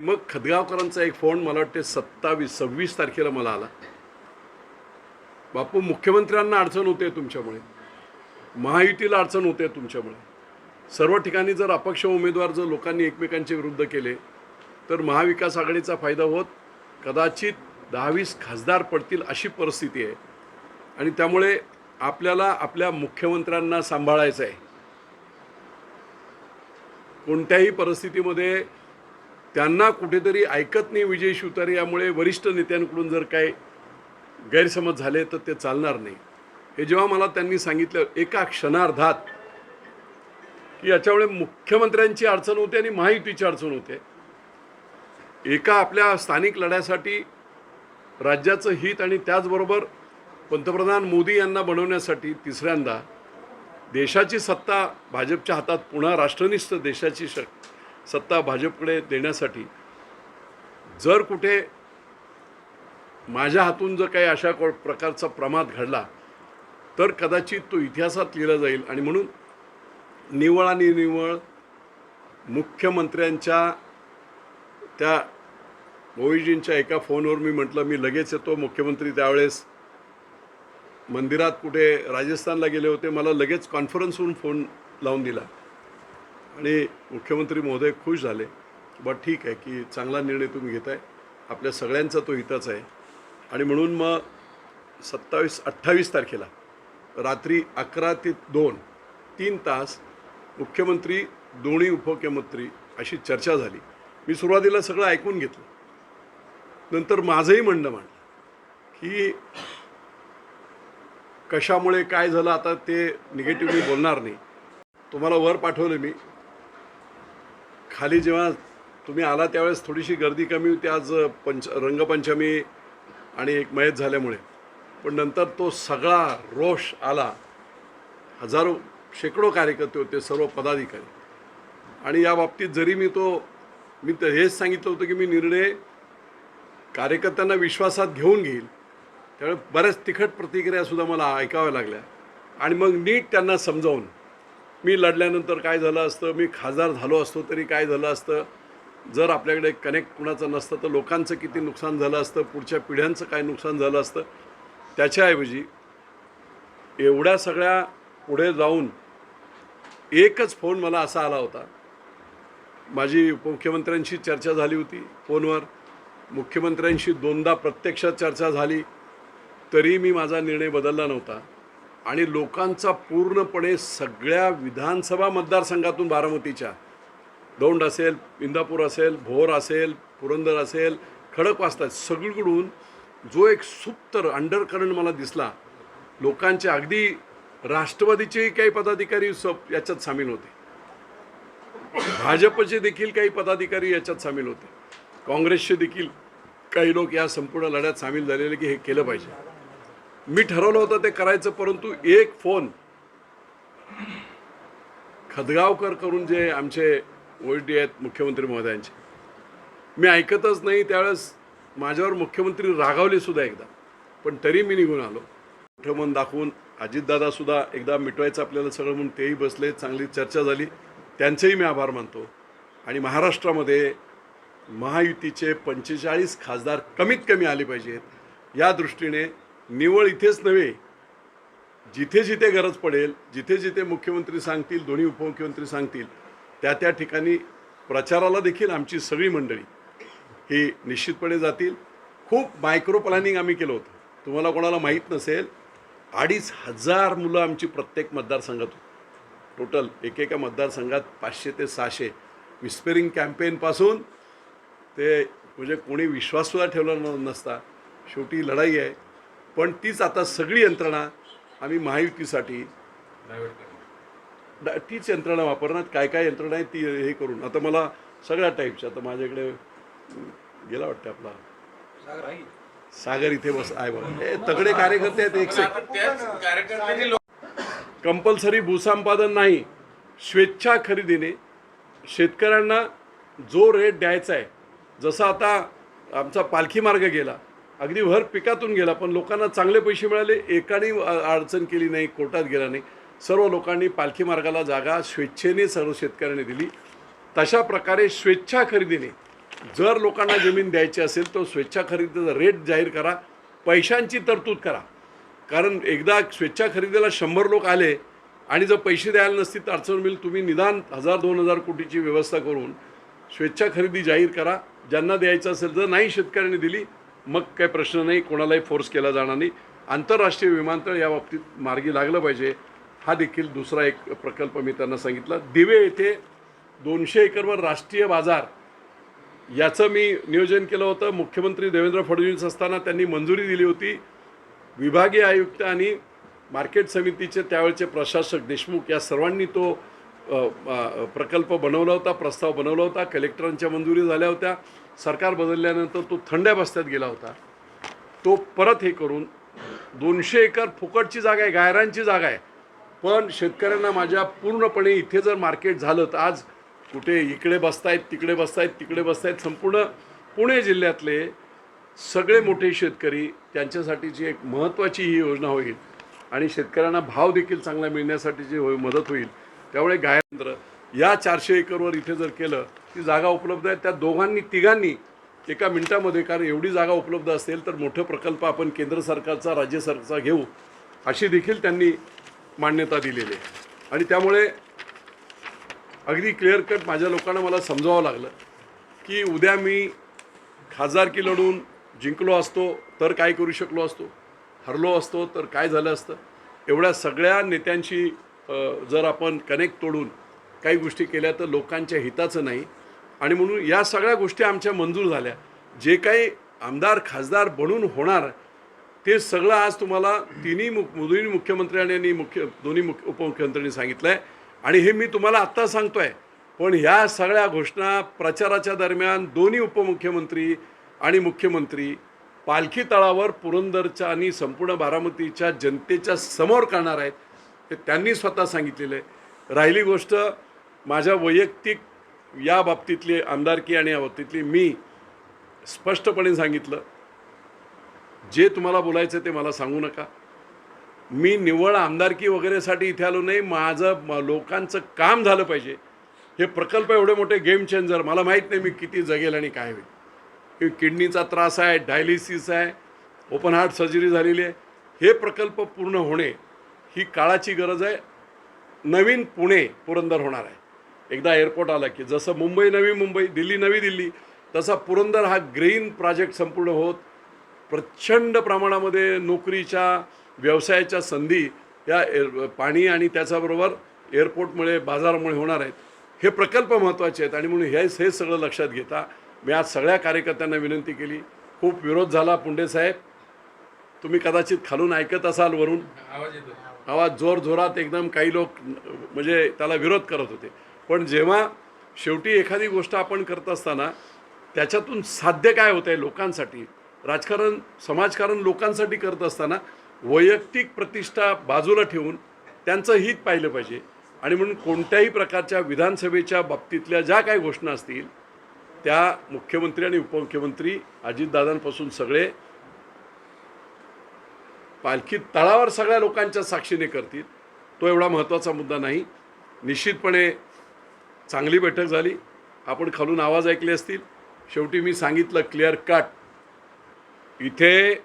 मग खदगावकरांचा एक फोन मला वाटते सत्तावीस सव्वीस तारखेला मला आला. बापू मुख्यमंत्र्यांना अडचण होते तुमच्यामुळे. महायुतीला अडचण होते तुमच्यामुळे. सर्व ठिकाणी जर अपक्ष उमेदवार जर लोकांनी एकमेकांचे विरुद्ध केले तर महाविकास आघाडीचा फायदा होत कदाचित दहावीस खासदार पडतील अशी परिस्थिती आहे. आणि त्यामुळे आपल्याला आपल्या मुख्यमंत्र्यांना सांभाळायचं आहे कोणत्याही परिस्थितीमध्ये त्यांना कुठेतरी ऐकत नाही विजय शिवतारे यामुळे वरिष्ठ नेत्यांकडून जर काय गैरसमज झाले तर ते चालणार नाही. हे जेव्हा मला त्यांनी सांगितलं एका क्षणार्धात की याच्यामुळे मुख्यमंत्र्यांची अडचण होते आणि महायुतीची अडचण होते. एका आपल्या स्थानिक लढ्यासाठी राज्याचं हित आणि त्याचबरोबर पंतप्रधान मोदी यांना बनवण्यासाठी तिसऱ्यांदा देशाची सत्ता भाजपच्या हातात पुन्हा राष्ट्रनिष्ठ देशाची श सत्ता भाजपकडे देण्यासाठी जर कुठे माझ्या हातून जर काही अशा को- प्रकारचा प्रमाद घडला तर कदाचित तो इतिहासात लिहिला जाईल. आणि म्हणून निवळ आणि निवळ मुख्यमंत्र्यांच्या त्या मोहिजींच्या एका फोनवर मी म्हटलं मी लगेच येतो. मुख्यमंत्री त्यावेळेस मंदिरात कुठे राजस्थानला गेले होते मला लगेच कॉन्फरन्सहून फोन लावून दिला. आणि मुख्यमंत्री महोदय खुश झाले. बट ठीक आहे की चांगला निर्णय तुम्ही घेताय. आपल्या सगळ्यांचा तो हिताच आहे. आणि म्हणून मग सत्तावीस अठ्ठावीस तारखेला रात्री अकरा ते दोन तीन तास मुख्यमंत्री दोन्ही उपमुख्यमंत्री अशी चर्चा झाली. मी सुरुवातीला सगळं ऐकून घेतलं. नंतर माझंही म्हणणं मांडलं की कशामुळे काय झालं आता ते निगेटिव्हली बोलणार नाही. तुम्हाला वर पाठवलं मी. खाली जेव्हा तुम्ही आला त्यावेळेस थोडीशी गर्दी कमी होती आज पंच रंगपंचमी आणि एक मयत झाल्यामुळे. पण नंतर तो सगळा रोष आला. हजारो शेकडो कार्यकर्ते होते सर्व पदाधिकारी. आणि या बाबतीत जरी मी तो मी तर हेच सांगितलं होतं की मी निर्णय कार्यकर्त्यांना विश्वासात घेऊन घेईल. त्यामुळे बऱ्याच तिखट प्रतिक्रियासुद्धा मला ऐकाव्या लागल्या. आणि मग नीट त्यांना समजावून मी लढल्यानंतर काय झालं असतं? मी खासदार झालो असतो तरी काय झालं असतं? जर आपल्याकडे कनेक्ट कुणाचं नसतं तर लोकांचं किती नुकसान झालं असतं? पुढच्या पिढ्यांचं काय नुकसान झालं असतं? त्याच्याऐवजी एवढ्या सगळ्या पुढे जाऊन एकच फोन मला असा आला होता. माझी उपमुख्यमंत्र्यांशी चर्चा झाली होती फोनवर. मुख्यमंत्र्यांशी दोनदा प्रत्यक्षात चर्चा झाली. तरी मी माझा निर्णय बदलला नव्हता. आणि लोकांचा पूर्णपणे सगळ्या विधानसभा मतदारसंघातून बारामतीच्या. दौंड असेल इंदापूर असेल भोर असेल पुरंदर असेल खडकवासला सगळीकडून जो एक सुप्तर अंडरकरंट मला दिसला लोकांचे अगदी राष्ट्रवादीचेही काही पदाधिकारी स याच्यात सामील होते. भाजपचे देखील काही पदाधिकारी याच्यात सामील होते. काँग्रेसचे देखील काही लोक या संपूर्ण लढ्यात सामील झालेले की हे केलं पाहिजे. मी ठरवलं होतं ते करायचं परंतु एक फोन खदगावकर करून जे आमचे ओळटी आहेत मुख्यमंत्री महोदयांचे. मी ऐकतच नाही त्यावेळेस माझ्यावर मुख्यमंत्री रागावले सुद्धा एकदा. पण तरी मी निघून आलो. मोठं मन दाखवून अजितदादासुद्धा एकदा मिटवायचं आपल्याला सगळं म्हणून तेही बसले चांगली चर्चा झाली. त्यांचेही मी आभार मानतो. आणि महाराष्ट्रामध्ये महायुतीचे पंचेचाळीस खासदार कमीत कमी आले पाहिजेत. या दृष्टीने निवळ इथेच नव्हे. जिथे जिथे गरज पडेल जिथे जिथे मुख्यमंत्री सांगतील दोन्ही उपमुख्यमंत्री सांगतील त्या त्या ठिकाणी प्रचाराला देखील आमची सगळी मंडळी ही निश्चितपणे जातील. खूप मायक्रो प्लॅनिंग आम्ही केलं होतं. तुम्हाला कोणाला माहीत नसेल अडीच हजार मुलं आमची प्रत्येक मतदारसंघात होती टोटल एकेका मतदारसंघात पाचशे ते सहाशे. विस्पेरिंग कॅम्पेनपासून ते म्हणजे कोणी विश्वाससुद्धा ठेवला न नसता. शेवटी लढाई आहे. पण तीच आता सगळी यंत्रणा आम्ही महायुतीसाठी तीच यंत्रणा वापरणार. काय काय यंत्रणा आहे ती हे करून. आता मला सगळ्या टाईपच्या आता माझ्याकडे गेला वाटतं आपला. सागर इथे बस आहे बघा. हे तगडे कार्यकर्ते आहेत एक कंपल्सरी भूसंपादन नाही. स्वेच्छा खरेदीने शेतकऱ्यांना जो रेट द्यायचा आहे. जसा आता आमचा पालखी मार्ग गेला. अगदी भर पिकातून गेला पण लोकांना चांगले पैसे मिळाले एकाने अडचण केली नाही कोर्टात गेला नाही. सर्व लोकांनी पालखी मार्गाला जागा स्वेच्छेने सर्व शेतकऱ्यांनी दिली. तशा प्रकारे स्वेच्छा खरेदीने जर लोकांना जमीन द्यायची असेल तर स्वेच्छा खरेदीचा रेट जाहीर करा पैशांची तरतूद करा. कारण एकदा स्वेच्छा खरेदीला शंभर लोक आले आणि जर पैसे द्यायला नसतील तर अडचण मिळेल तुम्ही निदान हजार दोन हजार कोटीची व्यवस्था करून स्वेच्छा खरेदी जाहीर करा. ज्यांना द्यायचं असेल जर नाही शेतकऱ्यांनी दिली. मग काही प्रश्न नाही कोणालाही फोर्स केला जाणार नाही. आंतरराष्ट्रीय विमानतळ या बाबतीत मार्गी लागलं पाहिजे. हा देखील दुसरा एक प्रकल्प मी त्यांना सांगितला. दिवे येथे दोनशे एकरवर राष्ट्रीय बाजार याचं मी नियोजन केलं होतं. मुख्यमंत्री देवेंद्र फडणवीस असताना त्यांनी मंजुरी दिली होती. विभागीय आयुक्त आणि मार्केट समितीचे त्यावेळचे प्रशासक देशमुख या सर्वांनी तो प्रकल्प बनवला होता प्रस्ताव बनवला होता. कलेक्टरांच्या मंजुरी झाल्या होत्या. सरकार बदलल्यानंतर तो थंड्या बस्त्यात गेला होता. तो परत हे करून दोनशे एकर फुकटची जागा आहे गायरांची जागा आहे. पण शेतकऱ्यांना माझ्या पूर्णपणे इथे जर मार्केट झालं तर आज कुठे इकडे बसतायत तिकडे बसतायत तिकडे बसतायत संपूर्ण पुणे जिल्ह्यातले सगळे मोठे शेतकरी त्यांच्यासाठीची एक महत्त्वाची ही योजना होईल आणि शेतकऱ्यांना भाव देखील चांगला मिळण्यासाठी जी होय मदत होईल त्यामुळे गायंत्र या चारशे एकरवर इथे जर केलं ती जागा उपलब्ध आहे. त्या दोघांनी तिघांनी एका मिनिटामध्ये कारण एवढी जागा उपलब्ध असेल तर मोठं प्रकल्प आपण केंद्र सरकारचा राज्य सरकारचा घेऊ अशी देखील त्यांनी मान्यता दिलेली आहे. आणि त्यामुळे अगदी क्लिअर कट माझ्या लोकांना मला समजावं लागलं की उद्या मी खासदारकी लढून जिंकलो असतो तर काय करू शकलो असतो? हरलो असतो तर काय झालं असतं? एवढ्या सगळ्या नेत्यांशी जर आपण कनेक्ट तोडून काही गोष्टी केल्या तर लोकांच्या हिताचं नाही. आणि म्हणून या सगळ्या गोष्टी आमच्या मंजूर झाल्या. जे काही आमदार खासदार बनून होणार ते सगळं आज तुम्हाला तिन्ही मु दोन्ही मुख्यमंत्र्यांनी आणि मुख्य दोन्ही मुख्य उपमुख्यमंत्र्यांनी सांगितलं आहे आणि हे मी तुम्हाला आत्ता सांगतो आहे पण ह्या सगळ्या घोषणा प्रचाराच्या दरम्यान दोन्ही उपमुख्यमंत्री आणि मुख्यमंत्री पालखी तळावर पुरंदरच्या आणि संपूर्ण बारामतीच्या जनतेच्या समोर करणार आहेत ते त्यांनी स्वतः सांगितलेलं आहे. राहिली गोष्ट माझ्या वैयक्तिक या बाबतीतली आमदारकी आणि या बाबतीतली मी स्पष्टपणे सांगितलं. जे तुम्हाला बोलायचं ते मला सांगू नका. मी निवळ आमदारकी वगैरेसाठी इथे आलो नाही माझं लोकांचं काम झालं पाहिजे. हे प्रकल्प एवढे मोठे गेम चेंजर मला माहीत नाही मी किती जगेल आणि काय होईल. हे किडनीचा त्रास आहे डायलिसिस आहे ओपन हार्ट सर्जरी झालेली आहे. हे प्रकल्प पूर्ण होणे ही काळाची गरज आहे. नवीन पुणे पुरंदर होणार आहे. एकदा एअरपोर्ट आला की जसं मुंबई नवी मुंबई दिल्ली नवी दिल्ली तसा पुरंदर हा ग्रीन प्रोजेक्ट संपूर्ण होत. प्रचंड प्रमाणामध्ये नोकरीच्या व्यवसायाच्या संधी या एअर पाणी आणि त्याच्याबरोबर एअरपोर्टमुळे बाजारामुळे होणार आहेत. हे प्रकल्प महत्त्वाचे आहेत आणि म्हणून हे हे सगळं लक्षात घेता. मी आज सगळ्या कार्यकर्त्यांना विनंती केली. खूप विरोध झाला पुंडे साहेब. तुम्ही कदाचित खालून ऐकत असाल वरून. आवाज येतो आवाज जोर जोरात एकदम काही लोक म्हणजे त्याला विरोध करत होते. पण जेव्हा शेवटी एखादी गोष्ट आपण करत असताना त्याच्यातून साध्य काय होतं आहे लोकांसाठी? राजकारण समाजकारण लोकांसाठी करत असताना वैयक्तिक प्रतिष्ठा बाजूला ठेवून त्यांचं हित पाहिलं पाहिजे. आणि म्हणून कोणत्याही प्रकारच्या विधानसभेच्या बाबतीतल्या ज्या काही घोषणा असतील त्या मुख्यमंत्री आणि उपमुख्यमंत्री अजितदादांपासून सगळे पालखी तळावर सगळ्या लोकांच्या साक्षीने करतील. तो एवढा महत्त्वाचा मुद्दा नाही. निश्चितपणे चांगली बैठक झाली. आपण खालून आवाज ऐकले असतील. शेवटी मी सांगितलं क्लिअर कट इथे